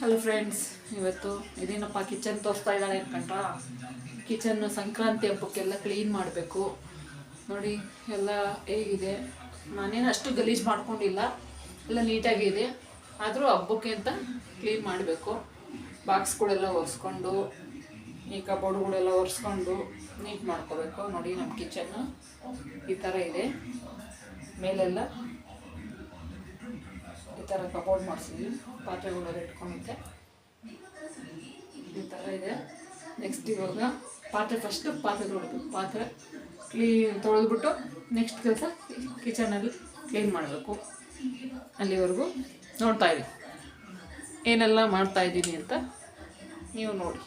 Hello friends ಇವತ್ತು ಇದೇನಪ್ಪ kitchen ತೋರಿಸ್ತಾ ಇದ್ದಾಳೆ ಅನ್ಕಂಡ ಕಿಚನ್ ಸಂಕ್ರಾಂತಿ ಹಬ್ಬಕ್ಕೆಲ್ಲ ಕ್ಲೀನ್ ಮಾಡಬೇಕು. ನೋಡಿ, ಎಲ್ಲ ಹೇಗಿದೆ. ನಾನೇನು ಅಷ್ಟು ಗಲೀಜು ಮಾಡ್ಕೊಂಡಿಲ್ಲ. ಎಲ್ಲ ನೀಟಾಗಿದೆ ಆದರೂ ಹಬ್ಬಕ್ಕೆ ಅಂತ ಕ್ಲೀನ್ ಮಾಡಬೇಕು. ಬಾಕ್ಸ್ಗಳೆಲ್ಲ ಒರೆಸ್ಕೊಂಡು, ಈ ಕಬೋರ್ಡ್ಗಳೆಲ್ಲ ಒರೆಸ್ಕೊಂಡು ನೀಟ್ ಮಾಡ್ಕೋಬೇಕು. ನೋಡಿ ನಮ್ಮ ಕಿಚನ್ನು ಈ ಥರ ಇದೆ. ಮೇಲೆಲ್ಲ ಥರ ಕಬೋರ್ಡ್ ಮಾಡಿಸಿದ್ವಿ. ಪಾತ್ರೆಗಳೆಲ್ಲ ಇಟ್ಕೊಂಡಿದ್ದೆ. ಈ ಥರ ಇದೆ. ನೆಕ್ಸ್ಟ್ ಇವಾಗ ಪಾತ್ರೆ ಫಸ್ಟು ಪಾತ್ರೆ ಪಾತ್ರೆ ಕ್ಲೀನ್ ತೊಳೆದ್ಬಿಟ್ಟು ನೆಕ್ಸ್ಟ್ ಕೆಲಸ ಕಿಚನಲ್ಲಿ ಕ್ಲೀನ್ ಮಾಡಬೇಕು. ಅಲ್ಲಿವರೆಗೂ ನೋಡ್ತಾ ಇದೀನಿ ಏನೆಲ್ಲ ಮಾಡ್ತಾ ಇದ್ದೀನಿ ಅಂತ ನೀವು ನೋಡಿ.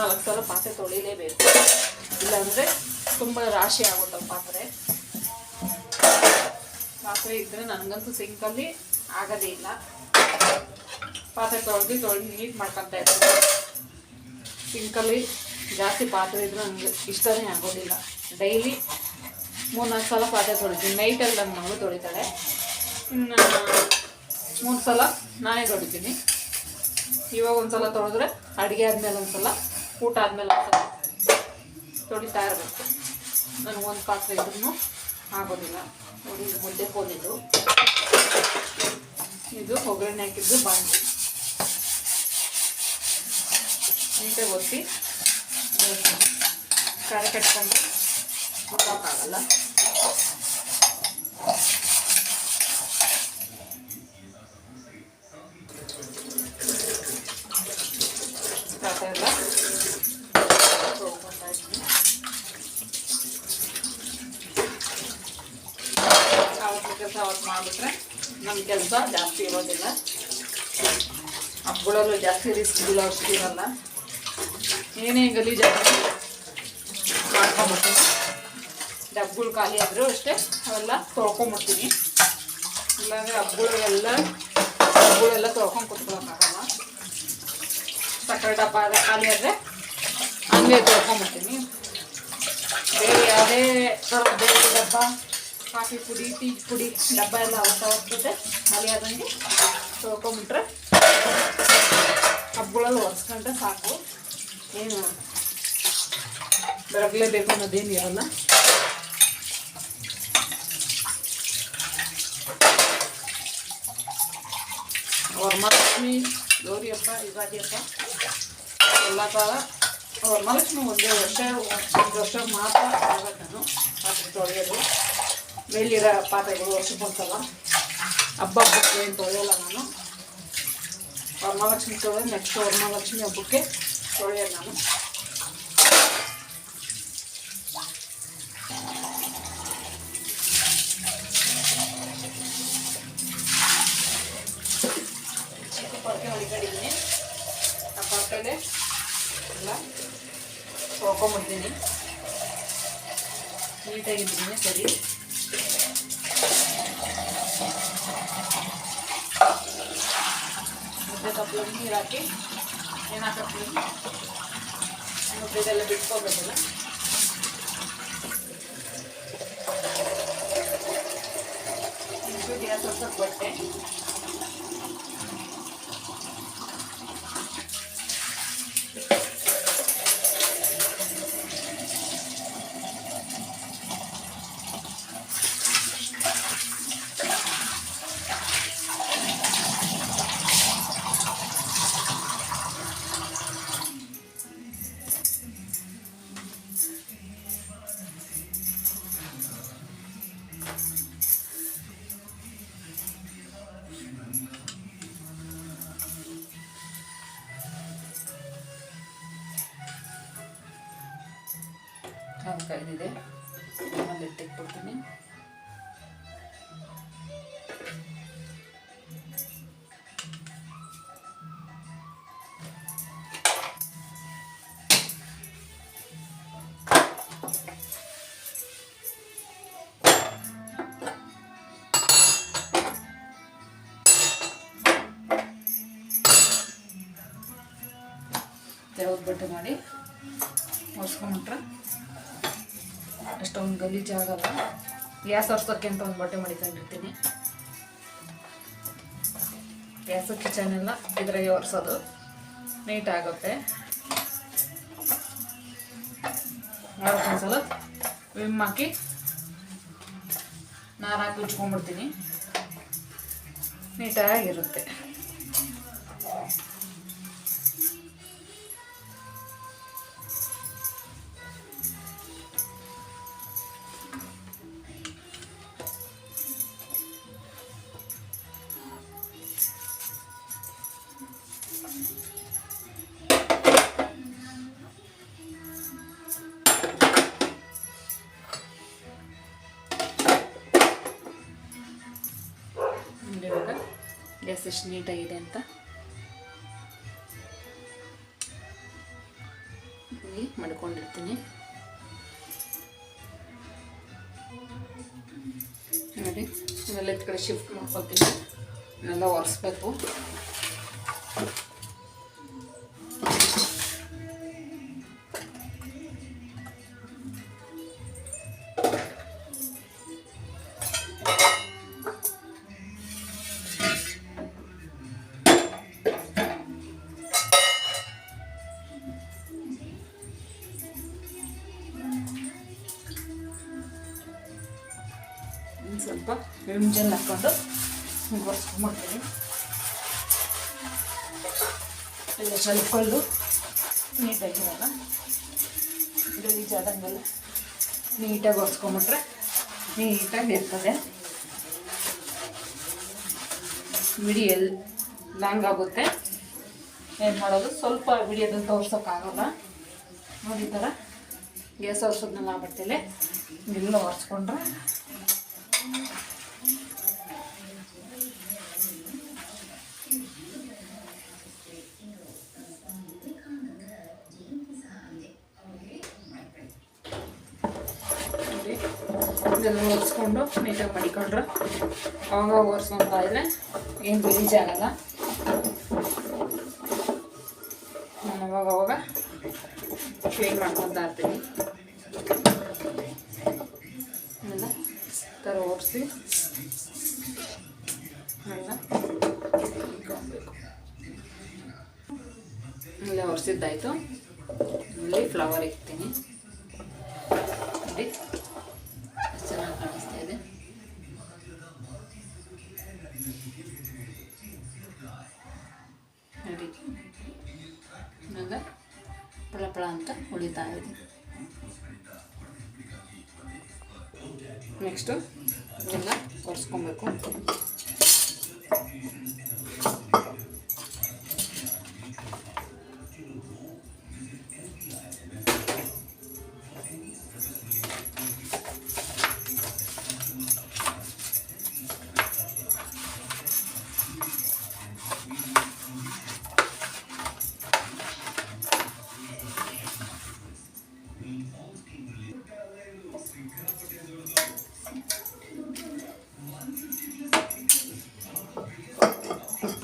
ಮೂರ್ನಾಲ್ಕು ಸಲ ಪಾತ್ರೆ ತೊಳಿಲೇಬೇಕು. ಇಲ್ಲಾಂದರೆ ತುಂಬ ರಾಶಿ ಆಗುತ್ತೆ ಪಾತ್ರೆ. ಪಾತ್ರೆ ಇದ್ದರೆ ನನಗಂತೂ ಸಿಂಕಲ್ಲಿ ಆಗೋದೇ ಇಲ್ಲ. ಪಾತ್ರೆ ತೊಳೆದು ತೊಳೆದು ನೀಟ್ ಮಾಡ್ಕೊತಾ ಇರ್ತೀನಿ. ಸಿಂಕಲ್ಲಿ ಜಾಸ್ತಿ ಪಾತ್ರೆ ಇದ್ರೆ ನನಗೆ ಇಷ್ಟನೇ ಆಗೋದಿಲ್ಲ. ಡೈಲಿ ಮೂರ್ನಾಲ್ಕು ಸಲ ಪಾತ್ರೆ ತೊಳಿತೀನಿ. ನೈಟಲ್ಲಿ ನನ್ನ ಮಗಳು ತೊಳಿತಾಳೆ. ಇನ್ನು ಮೂರು ಸಲ ನಾನೇ ತೊಳಿತೀನಿ. ಇವಾಗ ಒಂದು ಸಲ ತೊಳೆದ್ರೆ ಅಡುಗೆ ಆದಮೇಲೆ ಒಂದ್ಸಲ ಊಟ ಆದಮೇಲೆ ತೊಳಿತಾ ಇರಬೇಕು ನನಗೊಂದು ಪಾತ್ರೆ ಇದ್ರೂ ಆಗೋದಿಲ್ಲ. ನೋಡಿ ಮುದ್ದೆ ಕೋಲಿದ್ದು ಇದು ಒಗ್ಗರಣೆ ಹಾಕಿದ್ದು ಬಾಂಡಿ ನೀಟಾಗಿ ಒತ್ತಿ ಕರೆ ಕಟ್ಕೊಂಡು ಮುಟ್ಟೋಕ್ಕಾಗಲ್ಲ ಪಾತ್ರೆ ಎಲ್ಲ ತೊಳ್ಕೊತಾ ಇದ್ದೀನಿ ಅವತ್ತು ಕೆಲಸ ಅವತ್ತು ಮಾಡಿಬಿಟ್ರೆ ನಮ್ಮ ಕೆಲಸ ಜಾಸ್ತಿ ಇರೋದಿಲ್ಲ. ಹಬ್ಬಗಳಲ್ಲೂ ಜಾಸ್ತಿ ರಿಸ್ಕ್ ಇಲ್ಲ ಅಷ್ಟು ಇರಲ್ಲ. ಏನೇ ಗಲೀಜಾಗಿ ಮಾಡ್ಕೊಂಬಿಡ್ತೀನಿ ಡಬ್ಗಳು ಖಾಲಿ ಆದರೂ ಅಷ್ಟೇ, ಅವೆಲ್ಲ ತೊಳ್ಕೊಂಬಿಡ್ತೀನಿ ಇಲ್ಲಾಂದರೆ ಹಬ್ಬಗಳು ಎಲ್ಲ ಹಬ್ಬಗಳೆಲ್ಲ ತೊಳ್ಕೊಂಡು ಕುತ್ಕೊಳ್ಳೋಕ್ಕಾಗಲ್ಲ ಸಕ್ಕರೆ ಡಬ್ಬ ಆದರೆ ಖಾಲಿ ಆದರೆ ಹಂಗೆ ತೊಳ್ಕೊಂಬಿಡ್ತೀನಿ ಬೇರೆ ಯಾವುದೇ ಥರದ ಬೇರೆ ಡಬ್ಬ ಕಾಫಿ ಪುಡಿ, ಟೀ ಪುಡಿ ಡಬ್ಬ ಎಲ್ಲ ಅವತ್ತತೆ ಖಾಲಿ ಆದಂಗೆ ತೊಳ್ಕೊಂಬಿಟ್ರೆ ಹಬ್ಬಗಳಲ್ಲಿ ಒರೆಸ್ಕೊಂಡ್ರೆ ಸಾಕು. ಏನು ಬೆಳಗ್ಲೇಬೇಕು ಅನ್ನೋದೇನು ಇರಲ್ಲ. ವರಮಹಾಲಕ್ಷ್ಮಿ ಗೌರಿ ಹಬ್ಬ ಯುಗಾದಿ ಹಬ್ಬ ಎಲ್ಲ ಕಾಲ ವರಮಹಾಲಕ್ಷ್ಮಿ ಒಂದೇ ವರ್ಷ ಒಂದು ವರ್ಷ ಮಾತ್ರ ಆಗುತ್ತೆ ನಾನು ಪಾತ್ರೆ ತೊಳೆಯೋದು. ಮೇಲಿರೋ ಪಾತ್ರೆಗಳು ವರ್ಷಕ್ಕೊಂದ್ಸಲ ಹಬ್ಬ ಹಬ್ಬಕ್ಕೆ ಏನು ತೊಳೆಯಲ್ಲ ನಾನು ವರಮಹಾಲಕ್ಷ್ಮಿ ತೊಳೆದು ನೆಕ್ಸ್ಟ್ ವರಮಹಾಲಕ್ಷ್ಮಿ ಹಬ್ಬಕ್ಕೆ ತೊಳೆಯೋದು ನಾನು ಪೊರಕೆ ಹೊಡಿಕೊಂಡಿದ್ದೀನಿ ಆ ಪೊರಕೆಲೆ ಎಲ್ಲ ತೊಳ್ಕೊಂಬಿಡ್ತೀನಿ ನೀಟಾಗಿದ್ದೀನಿ ಸರಿ ಮುದ್ದೆ ಕಪ್ಪಲಿಗೆ ನೀರು ಹಾಕಿ ಏನು ಹಾಕತ್ತೀನಿ ಮುದ್ದೆದೆಲ್ಲ ಬಿಟ್ಕೋಬೇಕಲ್ಲ ಗ್ಯಾಸ್ ಹಚ್ಚಕ್ಕೆ ಬಟ್ಟೆ ಹಾಲು ಬಟ್ಟೆ ಮಾಡಿ ಒರೆಸ್ಕೊಂಬಿಟ್ರೆ ಅಷ್ಟೊಂದು ಗಲೀಜಾಗಲ್ಲ ಗ್ಯಾಸ್ ಒರ್ಸೋಕ್ಕೆ ಅಂತ ಒಂದು ಬಟ್ಟೆ ಮಾಡಿಕೊಂಡಿರ್ತೀನಿ. ಗ್ಯಾಸು ಕಿಚನ್ ಎಲ್ಲ ಇದ್ರಾಗೆ ಒರೆಸೋದು. ನೀಟಾಗುತ್ತೆ ಒಂದ್ಸಲ ವಿಮ್ ಹಾಕಿ ನಾರಾಕಿ ಹಾಕಿ ಉಜ್ಕೊಂಡ್ಬಿಡ್ತೀನಿ. ನೀಟಾಗಿರುತ್ತೆ ಗ್ಯಾಸ್ ಎಷ್ಟು ನೀಟಾಗಿದೆ ಅಂತ? ಮಡ್ಕೊಂಡಿರ್ತೀನಿ. ನೋಡಿ ಇವೆಲ್ಲ ಕಡೆ ಶಿಫ್ಟ್ ಮಾಡ್ಕೊತೀನಿ ಇದನ್ನೆಲ್ಲ ಒರೆಸ್ಬೇಕು. ಸ್ವಲ್ಪ ವಿಮ್ ಜೆಲ್ ಹಾಕ್ಕೊಂಡು ಒರೆಸ್ಕೊಂಡ್ಬಿಡ್ತೀನಿ ಎಲ್ಲ ಚಲ್ಕೊಂಡು ನೀಟಾಗಿರಲ್ಲ ಗಲೀಜಾದಂಗೆಲ್ಲ ನೀಟಾಗಿ ಒರೆಸ್ಕೊಂಬಿಟ್ರೆ ನೀಟಾಗಿ ಇರ್ತದೆ. ಬಿಡಿ ಲಾಂಗ್ ಆಗುತ್ತೆ. ಏನು ಮಾಡೋದು? ಸ್ವಲ್ಪ ಬಿಡಿಯೋದನ್ನು ತೋರ್ಸೋಕ್ಕಾಗಲ್ಲ. ನೋಡಿ ಥರ ಗ್ಯಾಸ್ ಒರೆಸೋದ್ನೆಲ್ಲ ಬಟ್ಟೆಲೆ ಎಲ್ಲ ಒರೆಸ್ಕೊಂಡ್ರೆ ಇದೆಲ್ಲ ಒರೆಸ್ಕೊಂಡು ನೀಟಾಗಿ ಮಡಿಕೊಂಡ್ರೆ. ಅವಾಗ ಒರೆಸ್ಕೊಂತ ಇದ್ರೆ ಏನು ಗಲೀಜಾಗಲ್ಲ ನಾನು ಅವಾಗ ಅವಾಗ ಕ್ಲೀನ್ ಮಾಡ್ಕೊತಾ ಇರ್ತೀನಿ. ಎಲ್ಲ ಥರ ಎಲ್ಲ ಒರೆಸಿದ್ದಾಯ್ತು. ಇಲ್ಲಿ ಫ್ಲವರ್ ಇಕ್ತೀನಿ. ಚೆನ್ನಾಗಿ ಕಾಣಿಸ್ತಾ ಇದೆ. ನೋಡಿ, ಇವಾಗ ಪಳ ಪಳ ಅಂತ ಉಳಿತಾ ಇದೆ. Next 込むコント。Thank you.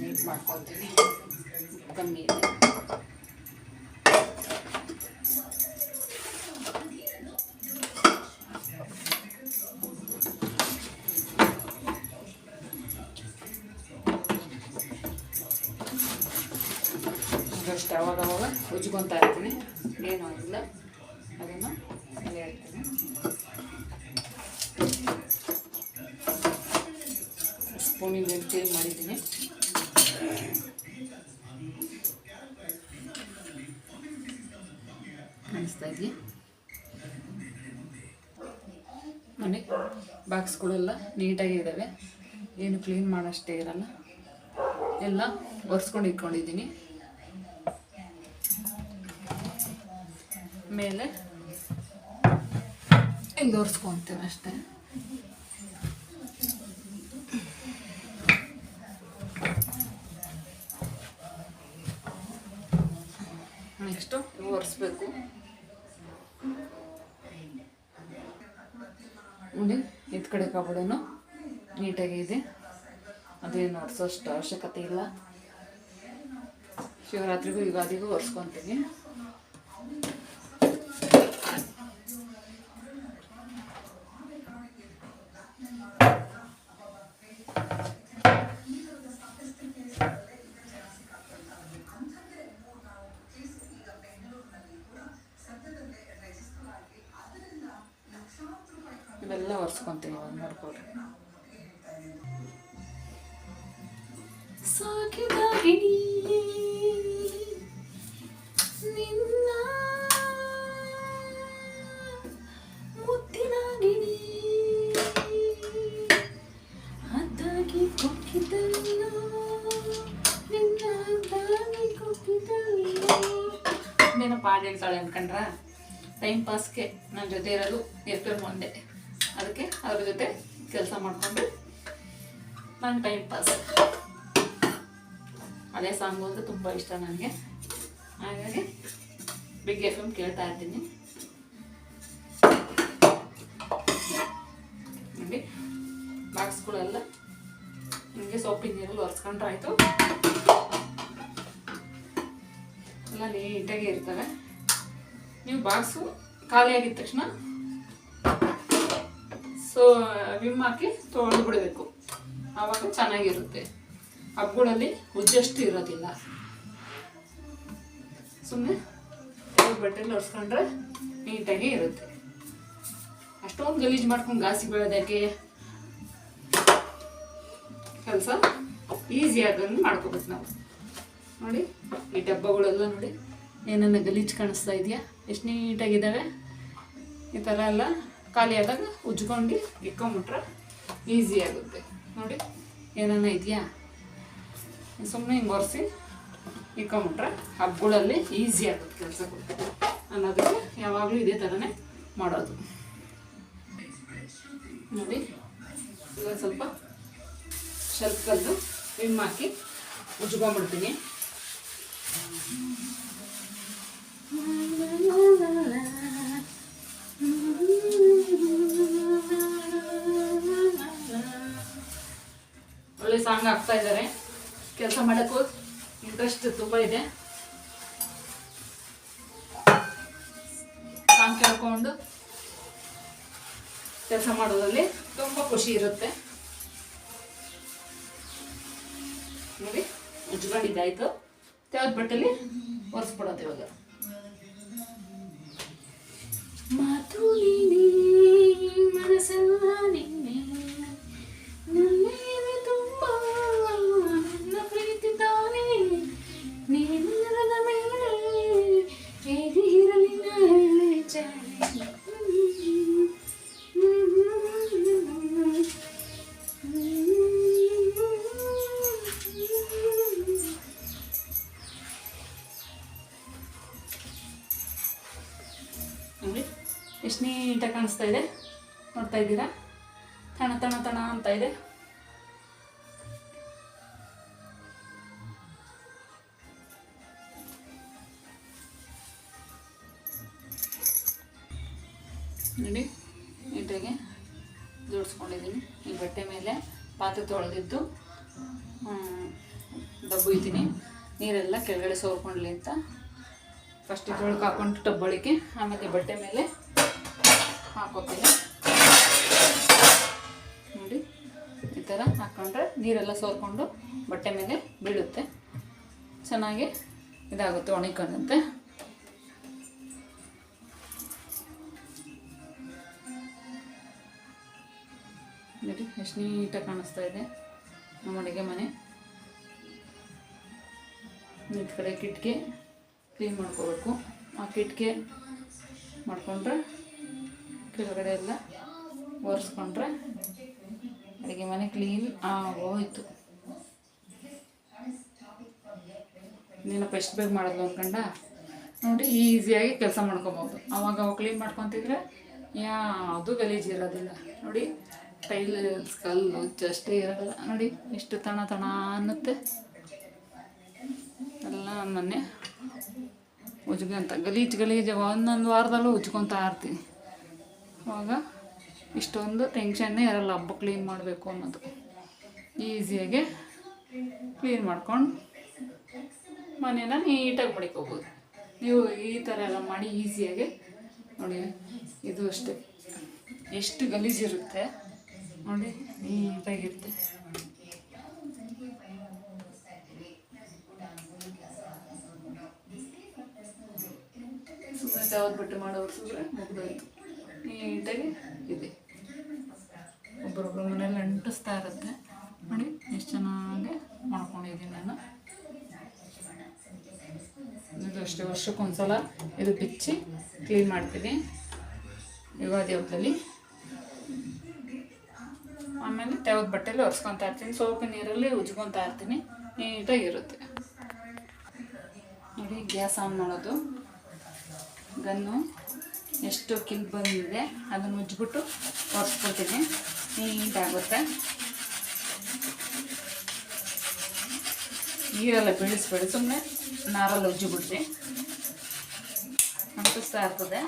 ನೀಟ್ ಮಾಡ್ಕೊತೀನಿ ಉಪ್ಪು ಕಮ್ಮಿ ಇದೆ ಅದಷ್ಟು ಅವಾಗ ಅವಾಗ ಉಜ್ಕೊತಾ ಇರ್ತೀನಿ ಏನೂ ಆಗಿಲ್ಲ ಅದನ್ನು ಅಲ್ಲೇ ಇಡ್ತೀನಿ ಸ್ಪೂನಿಂದ ಚೇಂಜ್ ಮಾಡಿದ್ದೀನಿ. ಕಾಣಿಸ್ತಾ ಇದೆಯಾ ಮನೆ ಬಾಕ್ಸ್ಗಳೆಲ್ಲ ನೀಟಾಗಿ ಇದ್ದಾವೆ. ಏನು ಕ್ಲೀನ್ ಮಾಡೋಷ್ಟೇ ಇರಲ್ಲ. ಎಲ್ಲ ಒರೆಸ್ಕೊಂಡು ಇಟ್ಕೊಂಡಿದ್ದೀನಿ. ಮೇಲೆ ಇಲ್ಲಿ ಒರೆಸ್ಕೊತೀನಿ ಅಷ್ಟೇ ನೆಕ್ಸ್ಟು ಒರೆಸ್ಬೇಕು ನೋಡಿ ಇದ್ ಕಡೆ ಕಬಡನು ನೀಟಾಗಿ ಇದೆ. ಅದೇನು ಒರೆಸೋಷ್ಟು ಅವಶ್ಯಕತೆ ಇಲ್ಲ. ಶಿವರಾತ್ರಿಗೂ ಯುಗಾದಿಗೂ ಒರೆಸ್ಕೊತೀನಿ. ಹೇಳ್ತಾಳೆ ಅನ್ಕೊಂಡ್ರ ಟೈಮ್ ಪಾಸ್ಗೆ ನನ್ನ ಜೊತೆ ಇರೋದು ಏಪ್ರಿಲ್ ಒಂದೇ ಅದಕ್ಕೆ ಅವ್ರ ಜೊತೆ ಕೆಲಸ ಮಾಡಿಕೊಂಡು ನನ್ನ ಟೈಮ್ ಪಾಸ್ ಅದೇ ಸಾಂಗು ಅಂದರೆ ತುಂಬ ಇಷ್ಟ ನನಗೆ. ಹಾಗಾಗಿ ಬಿಗ್ ಎಫ್ ಎಂ ಕೇಳ್ತಾ ಇರ್ತೀನಿ ನೋಡಿ ಬಾಕ್ಸ್ಗಳೆಲ್ಲ ನಿಮಗೆ ಸೊಪ್ಪಿನ ನೀರಲ್ಲಿ ಒರೆಸ್ಕೊಂಡ್ರಾಯ್ತು. ಎಲ್ಲ ನೀಟಾಗಿ ಇರ್ತವೆ. ನೀವು ಬಾಕ್ಸು ಖಾಲಿ ಆಗಿದ ತಕ್ಷಣ ಸೊ ವಿಮ್ ಹಾಕಿ ತೊಳೆದು ಬಿಡಬೇಕು. ಆವಾಗ ಚೆನ್ನಾಗಿರುತ್ತೆ. ಹಬ್ಬಗಳಲ್ಲಿ ಉಜ್ಜಷ್ಟು ಇರೋದಿಲ್ಲ. ಸುಮ್ಮನೆ ಬಟ್ಟೆಲಿ ಒರೆಸ್ಕೊಂಡ್ರೆ ನೀಟಾಗಿ ಇರುತ್ತೆ. ಅಷ್ಟೊಂದು ಗಲೀಜು ಮಾಡ್ಕೊಂಡು ಗಾಸಿ ಬೆಳೆದಕ್ಕೆ ಕೆಲಸ ಈಸಿಯಾಗಿ ಮಾಡ್ಕೋಬೇಕು ನಾವು. ನೋಡಿ, ಈ ಡಬ್ಬಗಳೆಲ್ಲ ನೋಡಿ. ಏನನ್ನ ಗಲೀಜು ಕಾಣಿಸ್ತಾ ಇದೆಯಾ? ಎಷ್ಟು ನೀಟಾಗಿದ್ದಾವೆ? ಈ ಥರ ಎಲ್ಲ ಖಾಲಿ ಆದಾಗ ಉಜ್ಕೊಂಡು ಇಕ್ಕೊಂಬಿಟ್ರೆ ಈಸಿ ಆಗುತ್ತೆ. ನೋಡಿ ಏನನ್ನ ಇದೆಯಾ? ಸುಮ್ಮನೆ ಹಿಂಗೆ ಒರೆಸಿ ಇಕ್ಕೊಂಬಿಟ್ರೆ ಹಬ್ಬಗಳಲ್ಲಿ ಈಸಿ ಆಗುತ್ತೆ ಕೆಲಸಗಳು ಅನ್ನೋದಕ್ಕೆ ಯಾವಾಗಲೂ ಇದೇ ಥರನೇ ಮಾಡೋದು. ನೋಡಿ ಸ್ವಲ್ಪ ಶೆಲ್ಫ್ ಕಲ್ಲು ವಿಮ್ ಹಾಕಿ ಉಜ್ಕೊಂಡ್ಬಿಡ್ತೀನಿ ಸಾಂಗ್ ಆಗ್ತಾ ಇದ್ದಾರೆ. ಕೆಲಸ ಮಾಡೋಕ್ಕೂ ಇಂಟ್ರೆಸ್ಟ್ ತುಂಬ ಇದೆ. ಸಾಂಗ್ ಕೇಳ್ಕೊಂಡು ಕೆಲಸ ಮಾಡೋದ್ರಲ್ಲಿ ತುಂಬ ಖುಷಿ ಇರುತ್ತೆ. ನೋಡಿ ಉಜ್ಕೊಂಡಿದ್ದಾಯ್ತು ತೆಗೆದ ಬಟ್ಟೆಲಿ ಒರೆಸ್ಬಿಡೋದು ಇವಾಗ. ಮಾತು ನೀನೇ ಮನಸ್ಸೆಲ್ಲ ನಿನ್ನೆ ನನ್ನೇನೆ ಇದ್ದೀರಾ? ತಣ ತಣ ತಣ ಅಂತ ಇದೆ. ನೋಡಿ, ನೀಟಾಗಿ ಜೋಡಿಸ್ಕೊಂಡಿದ್ದೀನಿ. ಈ ಬಟ್ಟೆ ಮೇಲೆ ಪಾತ್ರೆ ತೊಳೆದಿದ್ದು ದಬ್ಬುಯ್ತೀನಿ ನೀರೆಲ್ಲ ಕೆಳಗಡೆ ಸೋರ್ಕೊಂಡ್ಲಿ ಅಂತ. ಫಸ್ಟ್ ಇದ್ರೊಳಗೆ ಹಾಕೊಂಡು ಟಬ್ಬಳಿಕೆ ಆಮೇಲೆ ಬಟ್ಟೆ ಮೇಲೆ ಹಾಕೋತೀನಿ. ಹಾಕ್ಕೊಂಡ್ರೆ ನೀರೆಲ್ಲ ಸೋರ್ಕೊಂಡು ಬಟ್ಟೆ ಮೇಲೆ ಬೀಳುತ್ತೆ. ಚೆನ್ನಾಗಿ ಇದಾಗುತ್ತೆ ಒಣಕೊಂಡಂತೆ ನೋಡಿ, ಎಷ್ಟು ನೀಟಾಗಿ ಕಾಣಿಸ್ತಾ ಇದೆ. ನಮ್ಮ ಅಡುಗೆ ಮನೆ. ಈ ಕಡೆ ಕಿಟಕಿ ಕ್ಲೀನ್ ಮಾಡ್ಕೋಬೇಕು. ಆ ಕಿಟಕಿ ಮಾಡಿಕೊಂಡ್ರೆ ಕೆಳಗಡೆ ಎಲ್ಲ ಒರೆಸ್ಕೊಂಡ್ರೆ ಅಡುಗೆ ಮನೆ ಕ್ಲೀನ್ ಆಗೋಯ್ತು ನೀನಪ್ಪ ಎಷ್ಟು ಬೇಗ ಮಾಡೋದು ಅಂದ್ಕೊಂಡ ನೋಡಿ ಈಸಿಯಾಗಿ ಕೆಲಸ ಮಾಡ್ಕೊಬೋದು. ಅವಾಗ ಅವಾಗ ಕ್ಲೀನ್ ಮಾಡ್ಕೊತಿದ್ರೆ ಯಾವುದು ಗಲೀಜು ಇರೋದಿಲ್ಲ. ನೋಡಿ ಟೈಲ್ ಕಲ್ಲು, ಅಷ್ಟೇ ಇರೋದಿಲ್ಲ ನೋಡಿ ಎಷ್ಟು ತಣ ತಣ ಅನ್ನುತ್ತೆ. ಎಲ್ಲ ಮೊನ್ನೆ ಉಜ್ಕೊಂತ, ಗಲೀಜು ಗಲೀಜು ಒಂದೊಂದು ವಾರದಲ್ಲೂ ಉಜ್ಕೊತಾ ಇರ್ತೀನಿ. ಅವಾಗ ಇಷ್ಟೊಂದು ಟೆನ್ಷನ್ನೇ ಇರಲ್ಲ, ಹಬ್ಬ ಕ್ಲೀನ್ ಮಾಡಬೇಕು ಅನ್ನೋದು. ಈಸಿಯಾಗೆ ಕ್ಲೀನ್ ಮಾಡ್ಕೊಂಡು ಮನೇನ ನೀಟಾಗಿ ಮಡಿಕೋಬೋದು ನೀವು ಈ ಥರ ಎಲ್ಲ ಮಾಡಿ ಈಸಿಯಾಗಿ ನೋಡಿ, ಇದು ಅಷ್ಟೇ. ಎಷ್ಟು ಗಲೀಜಿರುತ್ತೆ ನೋಡಿ, ನೀಟಾಗಿರುತ್ತೆ. ಸುಮ್ಮನೆ ಯಾವ್ದು ಬಿಟ್ಟು ಮಾಡೋರು ಸುಮ್ಮನೆ ಮುಗ್ದೋಯ್ತು. ನೀಟಾಗಿ ಇದೆ. ಒಬ್ಬರೊಬ್ಬರ ಮನೇಲಿ ಅಂಟಿಸ್ತಾ ಇರುತ್ತೆ. ನೋಡಿ, ಎಷ್ಟು ಚೆನ್ನಾಗಿ ಮಾಡ್ಕೊಂಡಿದ್ದೀನಿ ನಾನು. ಇದು ಅಷ್ಟೇ, ವರ್ಷಕ್ಕೊಂದ್ಸಲ ಇದು ಬಿಚ್ಚಿ ಕ್ಲೀನ್ ಮಾಡ್ತೀನಿ. ಯುಗಾದಿ ಹಬ್ಬದಲ್ಲಿ ಆಮೇಲೆ ತೆವದ ಬಟ್ಟೆಲಿ ಒರೆಸ್ಕೊತಾ ಇರ್ತೀನಿ. ಸೋಪು ನೀರಲ್ಲಿ ಉಜ್ಕೊತಾ ಇರ್ತೀನಿ. ನೀಟಾಗಿರುತ್ತೆ ನೋಡಿ, ಗ್ಯಾಸ್ ಆನ್ ಮಾಡೋದು. ಗನ್ನು ಎಷ್ಟು ಕಿಲ್ ಬಂದಿದೆ, ಅದನ್ನು ಉಜ್ಬಿಟ್ಟು ಒರೆಸ್ಕೊತೀನಿ ನೀಟಾಗುತ್ತೆ ನೀರೆಲ್ಲ ಬೀಳಿಸ್ಬೇಡಿ ಸುಮ್ಮನೆ ನಾರಲ್ಲಿ ಉಜ್ಜಿಬಿಡ್ರಿ. ಅಂಟಿಸ್ತಾ ಇರ್ತದೆ.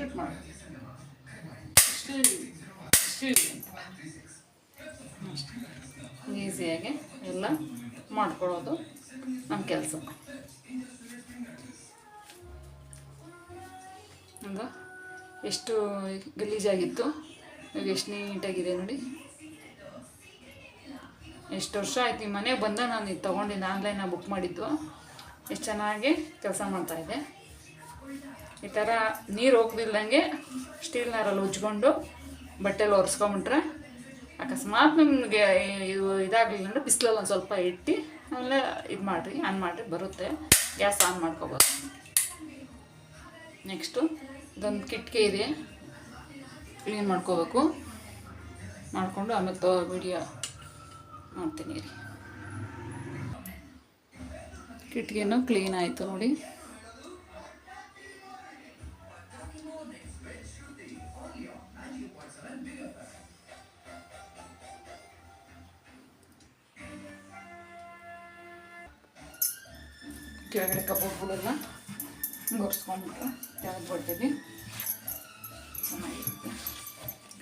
ಶೂಟ್ ಮಾಡಿ ಈಸಿಯಾಗಿ ಎಲ್ಲ ಮಾಡ್ಕೊಳ್ಳೋದು ನಮ್ಮ ಕೆಲಸ. ಹಂಗ ಎಷ್ಟು ಗಲೀಜಾಗಿತ್ತು? ಇವಾಗ ಎಷ್ಟು ನೀಟಾಗಿದೆ ನೋಡಿ. ಎಷ್ಟು ವರ್ಷ ಆಯ್ತು ಈ ಮನೆಗೆ ಬಂದ ನಾನು ಇದು ತೊಗೊಂಡಿದ್ದು ಆನ್ಲೈನಾಗ ಬುಕ್ ಮಾಡಿದ್ದು. ಎಷ್ಟು ಚೆನ್ನಾಗಿ ಕೆಲಸ ಮಾಡ್ತಾಯಿದ್ದೆ ಈ ಥರ ನೀರು ಹೋಗ್ದಿಲ್ದಂಗೆ ಸ್ಟೀಲ್ ನಾರಲ್ಲಿ ಉಜ್ಕೊಂಡು ಬಟ್ಟೆಲಿ ಒರೆಸ್ಕೊಂಬಿಟ್ರೆ ಅಕಸ್ಮಾತ್ ನಿಮಗೆ ಇದು ಇದಾಗಲಿಲ್ಲ ಅಂದರೆ ಬಿಸಿಲಲ್ಲಿ ಒಂದು ಸ್ವಲ್ಪ ಇಟ್ಟು ಆಮೇಲೆ ಇದು ಮಾಡಿರಿ, ಆನ್ ಮಾಡಿರಿ, ಬರುತ್ತೆ. ಗ್ಯಾಸ್ ಆನ್ ಮಾಡ್ಕೋಬೋದು. ನೆಕ್ಸ್ಟು ಇದೊಂದು ಕಿಟಕಿ ಇದೆ. ಕ್ಲೀನ್ ಮಾಡ್ಕೋಬೇಕು. ಮಾಡಿಕೊಂಡು ಆಮೇಲೆ ತೋ ವಿಡಿಯೋ ಮಾಡ್ತೀನಿ ರೀ. ಕಿಟಕಿನೂ ಕ್ಲೀನ್ ಆಯಿತು ನೋಡಿ. ಕೆಳಗಡೆ ಕಬೋರ್ಡ್ಗಳೆಲ್ಲ ಒರೆಸ್ಕೊಂಡ್ಬಿಟ್ಟು ತೆಗೆದ್ಬಿಡ್ತೀವಿ ಚೆನ್ನಾಗಿರುತ್ತೆ.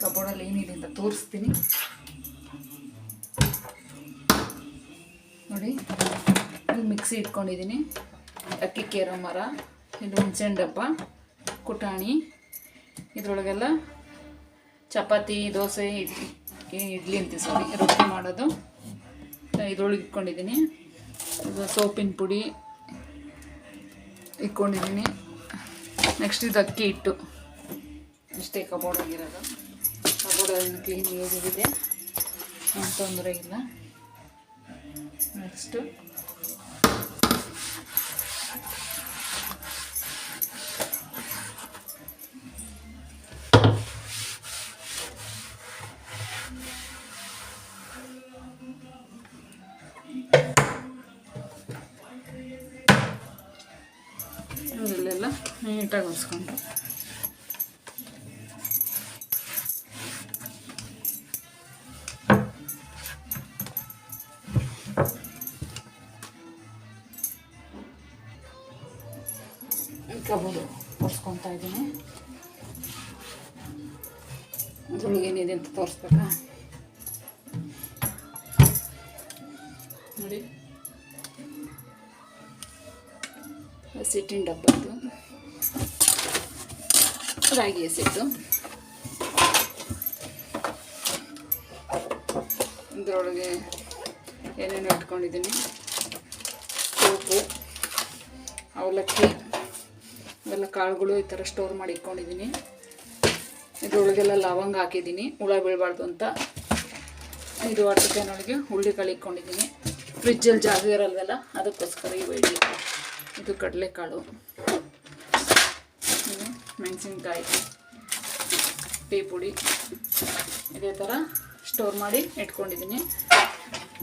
ಕಬೋರ್ಡಲ್ಲಿ ಏನಿದೆ ಅಂತ ತೋರಿಸ್ತೀನಿ. ನೋಡಿ ಮಿಕ್ಸಿ ಇಟ್ಕೊಂಡಿದ್ದೀನಿ. ಅಕ್ಕಿ ಕೇರೋ ಮರ ಇದು ಹುಣಸೆಹಣ್ಣು ಡಬ್ಬ, ಕುಟಾಣಿ, ಇದರೊಳಗೆಲ್ಲ ಚಪಾತಿ, ದೋಸೆ, ಇಡ್ಲಿ. ಇಡ್ಲಿ ಅಂತೀವಿ ಸಾರಿ ರೊಟ್ಟಿ ಮಾಡೋದು. ಇದ್ರೊಳಗೆ ಇಟ್ಕೊಂಡಿದ್ದೀನಿ. ಸೋಪಿನ ಪುಡಿ ಇಟ್ಕೊಂಡಿದ್ದೀನಿ ನೆಕ್ಸ್ಟ್ ಇದು ಅಕ್ಕಿ ಹಿಟ್ಟು. ಇಷ್ಟೇ ಕಬೋರ್ಡ್ ಕ್ಲೀನ್ ಹೇಗಿದೆ ಏನು ತೊಂದರೆ ಇಲ್ಲ. ನೆಕ್ಸ್ಟು ನೀಟಾಗಿ ಒರೆಸ್ಕೊಂಡು ಕಬೋರ್ಡು ಒರೆಸ್ಕೊತಾ ಇದ್ದೀನಿ ಅದ್ರೊಳಗೆ ಏನಿದೆ ಅಂತ ತೋರಿಸ್ಬೇಕಾ ನೋಡಿ ಹಸಿಟ್ಟಿನ ಡಬ್ಬದ್ದು ರಾಗಿ ಹಸಿಟ್ಟು ಇದರೊಳಗೆ ಏನೇನು ಇಟ್ಕೊಂಡಿದ್ದೀನಿ. ಸೋಪು, ಅವಲಕ್ಕಿ, ಇವೆಲ್ಲ ಕಾಳುಗಳು ಈ ಥರ ಸ್ಟೋರ್ ಮಾಡಿ ಇಟ್ಕೊಂಡಿದ್ದೀನಿ. ಇದರೊಳಗೆಲ್ಲ ಲವಂಗ ಹಾಕಿದ್ದೀನಿ, ಹುಳ ಬೀಳಬಾರ್ದು ಅಂತ. ಇದು ವಾಟರ್ ಕ್ಯಾನೊಳಗೆ ಹುಳ್ಳಿಕಾಳು ಇಟ್ಕೊಂಡಿದ್ದೀನಿ. ಫ್ರಿಜ್ಜಲ್ಲಿ ಜಾಗ ಇರಲ್ವಲ್ಲ, ಅದಕ್ಕೋಸ್ಕರ ಇವು ಇದು ಕಡಲೆಕಾಳು. ಮೆಣಸಿನ್ಕಾಯಿ ಟೀ ಪುಡಿ ಇದೇ ಥರ ಸ್ಟೋರ್ ಮಾಡಿ ಇಟ್ಕೊಂಡಿದ್ದೀನಿ.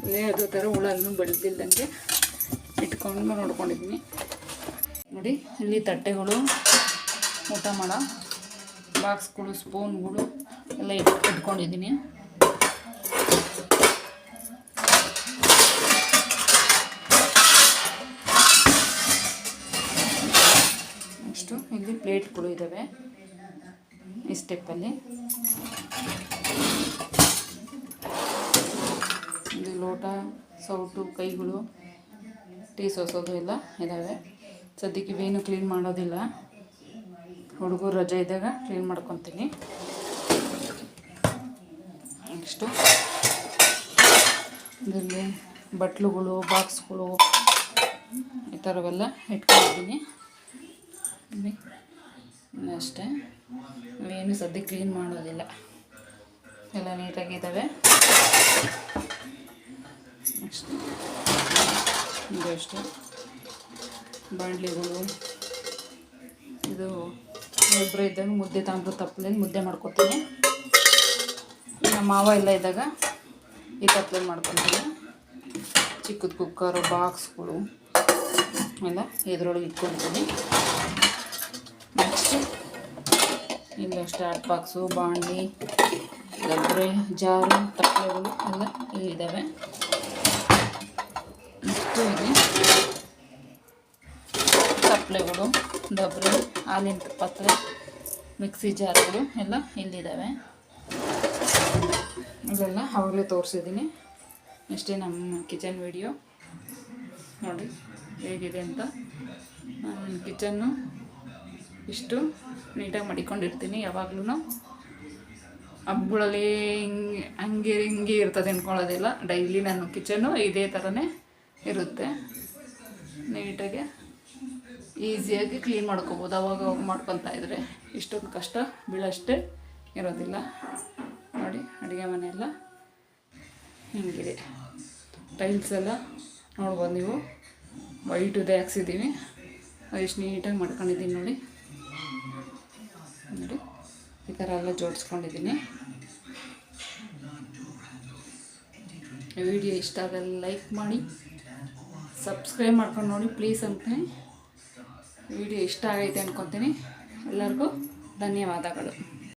ಅದೇ ಥರ ಹುಳನೂ ಬೆಳೆದಿಲ್ದಂಗೆ ಇಟ್ಕೊಂಡು ನೋಡ್ಕೊಂಡಿದ್ದೀನಿ. ನೋಡಿ, ಇಲ್ಲಿ ತಟ್ಟೆಗಳು ಊಟ ಮಾಡೋ ಬಾಕ್ಸ್ಗಳು ಸ್ಪೂನ್ಗಳು ಎಲ್ಲ ಇಟ್, ಇಟ್ಕೊಂಡಿದ್ದೀನಿ. ಇಲ್ಲಿ ಪ್ಲೇಟ್ಗಳು ಇದ್ದಾವೆ ಈ ಸ್ಟೆಪ್ಪಲ್ಲಿ. ಇಲ್ಲಿ ಲೋಟ, ಸೌಟು, ಕೈಗಳು, ಟೀ ಸೋಸೋದು ಎಲ್ಲ ಇದ್ದಾವೆ ಸದ್ಯಕ್ಕೆ ಇವೇನು ಕ್ಲೀನ್ ಮಾಡೋದಿಲ್ಲ. ಹುಡುಗರು ರಜೆ ಇದ್ದಾಗ ಕ್ಲೀನ್ ಮಾಡ್ಕೊತೀನಿ. ನೆಕ್ಸ್ಟು. ಇದರಲ್ಲಿ ಬಟ್ಲುಗಳು, ಬಾಕ್ಸ್ಗಳು ಈ ಥರವೆಲ್ಲ ಇಟ್ಕೊಂಡಿದ್ದೀನಿ. ಅಷ್ಟೇ. ಏನು ಸದ್ಯ ಕ್ಲೀನ್ ಮಾಡೋದಿಲ್ಲ. ಎಲ್ಲ ನೀಟಾಗಿದ್ದಾವೆ ಅಷ್ಟೇ. ಇದು ಅಷ್ಟೇ. ಇದು ಒಬ್ಬರು ಇದ್ದಾಗ ಮುದ್ದೆ ತಾಂಬ್ರ ತಪ್ಪಲಿಂದ ಮುದ್ದೆ ಮಾಡ್ಕೊತೀನಿ. ನಮ್ಮ ಮಾವ ಎಲ್ಲ ಇದ್ದಾಗ ಈ ತಪ್ಪಲೇನು ಮಾಡ್ಕೊತೀನಿ. ಚಿಕ್ಕದ ಕುಕ್ಕರು ಬಾಕ್ಸ್ಗಳು ಎಲ್ಲ ಇದ್ರೊಳಗೆ ಇಟ್ಕೊಂಡಿದ್ದೀನಿ ನೆಕ್ಸ್ಟ್. ಇಲ್ಲಿ ಸ್ಟಾರ್ಟ್ ಬಾಕ್ಸು, ಬಾಂಡಿ ಗಬ್ಬರೆ ಜಾರು ತಪ್ಪಲೆಗಳು ಎಲ್ಲ ಇಲ್ಲಿದ್ದಾವೆ ಇಷ್ಟು ಇಲ್ಲಿ ತಪ್ಪಲೆಗಳು ಡಬ್ರೆ ಹಾಲಿನ ಪತ್ರೆ, ಮಿಕ್ಸಿ ಜಾರ್ಗಳು ಎಲ್ಲ ಇಲ್ಲಿದ್ದಾವೆ ಇದೆಲ್ಲ ಅವಾಗಲೇ ತೋರಿಸಿದ್ದೀನಿ. ಇಷ್ಟೇ ನಮ್ಮ ಕಿಚನ್ ವಿಡಿಯೋ. ನೋಡಿ ಹೇಗಿದೆ ಅಂತ. ನಮ್ಮ ಕಿಚನ್ನು ಇಷ್ಟು ನೀಟಾಗಿ ಮಡಿಕೊಂಡಿರ್ತೀನಿ ಯಾವಾಗ್ಲೂ ಹಬ್ಬಗಳಲ್ಲಿ ಹಿಂಗೆ, ಹಂಗೆ ಹಿಂಗೆ ಇರ್ತದೆ ಅಂದ್ಕೊಳ್ಳೋದಿಲ್ಲ ಡೈಲಿ ನಾನು ಕಿಚನು ಇದೇ ಥರನೇ ಇರುತ್ತೆ. ನೀಟಾಗಿ ಈಸಿಯಾಗಿ ಕ್ಲೀನ್ ಮಾಡ್ಕೋಬೋದು. ಅವಾಗ ಅವಾಗ ಮಾಡ್ಕೊತಾ ಇದ್ರೆ ಇಷ್ಟೊಂದು ಕಷ್ಟ ಬೀಳಷ್ಟೇ ಇರೋದಿಲ್ಲ. ನೋಡಿ, ಅಡುಗೆ ಮನೆಯೆಲ್ಲ ಹಿಂಗಿದೆ. ಟೈಲ್ಸ್ ಎಲ್ಲ ನೋಡ್ಬೋದು ನೀವು. ವೈಟ್ ಇದೆ ಹಾಕ್ಸಿದ್ದೀವಿ ಅದೆಷ್ಟು ನೀಟಾಗಿ ಮಾಡ್ಕೊಂಡಿದ್ದೀನಿ ನೋಡಿ. ನೋಡಿ. ಈ ಥರ ಎಲ್ಲ ಜೋಡಿಸ್ಕೊಂಡಿದ್ದೀನಿ. ವಿಡಿಯೋ ಇಷ್ಟ ಆದರೆ ಲೈಕ್ ಮಾಡಿ, ಸಬ್ಸ್ಕ್ರೈಬ್ ಮಾಡ್ಕೊಂಡು ನೋಡಿ ಪ್ಲೀಸ್ ಅಂತೀನಿ ವಿಡಿಯೋ ಇಷ್ಟ ಆಗೈತೆ ಅಂದ್ಕೊತೀನಿ ಎಲ್ಲರಿಗೂ ಧನ್ಯವಾದಗಳು.